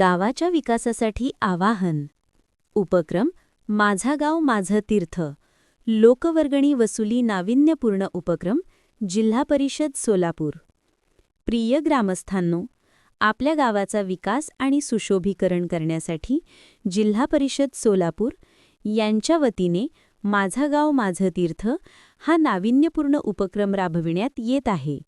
गावाच्या विकासासाठी आवाहन. उपक्रम माझा गाव माझं तीर्थ. लोकवर्गणी वसुली नाविन्यपूर्ण उपक्रम जिल्हा परिषद सोलापूर. प्रिय ग्रामस्थांनो आपल्या गावाचा विकास आणि सुशोभीकरण करण्यासाठी जिल्हा परिषद सोलापूर यांच्या वतीने माझा गाव माझं तीर्थ हा नाविन्यपूर्ण उपक्रम राबविण्यात येत आहे.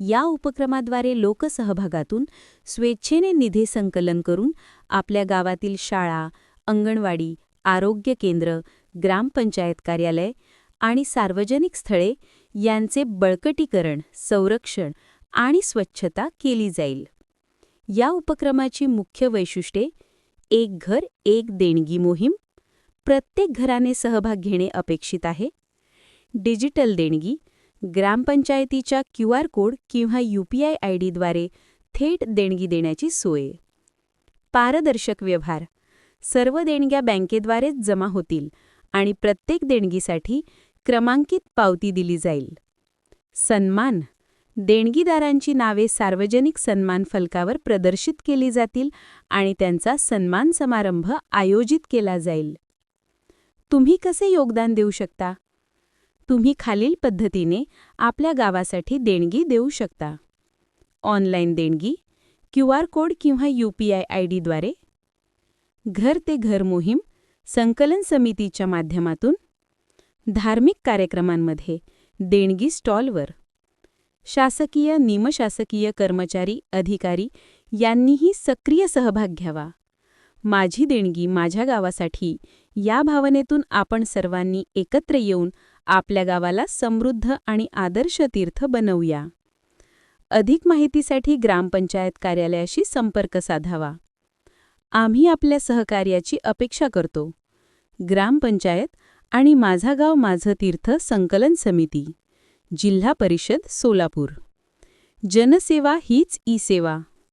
या उपक्रमाद्वारे लोकसहभागातून स्वेच्छेने निधी संकलन करून आपल्या गावातील शाळा अंगणवाडी आरोग्य केंद्र ग्रामपंचायत कार्यालय आणि सार्वजनिक स्थळे यांचे बळकटीकरण संरक्षण आणि स्वच्छता केली जाईल. या उपक्रमाची मुख्य वैशिष्ट्ये एक घर एक देणगी मोहीम प्रत्येक घराने सहभाग घेणे अपेक्षित आहे. डिजिटल देणगी ग्रामपंचायतीच्या क्यू आर कोड किंवा यू पी आय आय डीद्वारे थेट देणगी देण्याची सोय. पारदर्शक व्यवहार. सर्व देणग्या बँकेद्वारेच जमा होतील आणि प्रत्येक देणगीसाठी क्रमांकित पावती दिली जाईल. सन्मान. देणगीदारांची नावे सार्वजनिक सन्मान फलकावर प्रदर्शित केली जातील आणि त्यांचा सन्मान समारंभ आयोजित केला जाईल. तुम्ही कसे योगदान देऊ शकता? तुम्ही खालील पद्धतीने आपल्या गावासाठी देणगी देऊ शकता. ऑनलाईन देणगी क्यू आर कोड किंवा यू पी आय आय डीद्वारे घर ते घर मोहीम संकलन समितीच्या माध्यमातून. धार्मिक कार्यक्रमांमध्ये देणगी स्टॉलवर. शासकीय निमशासकीय कर्मचारी अधिकारी यांनीही सक्रिय सहभाग घ्यावा. माझी देणगी माझ्या गावासाठी या भावनेतून आपण सर्वांनी एकत्र येऊन आपल्या गावाला समृद्ध आणि आदर्श तीर्थ बनवूया. अधिक माहितीसाठी ग्रामपंचायत कार्यालयाशी संपर्क साधावा. आम्ही आपल्या सहकार्याची अपेक्षा करतो. ग्रामपंचायत आणि माझा गाव माझं तीर्थ संकलन समिती जिल्हा परिषद सोलापूर. जनसेवा हीच ई सेवा.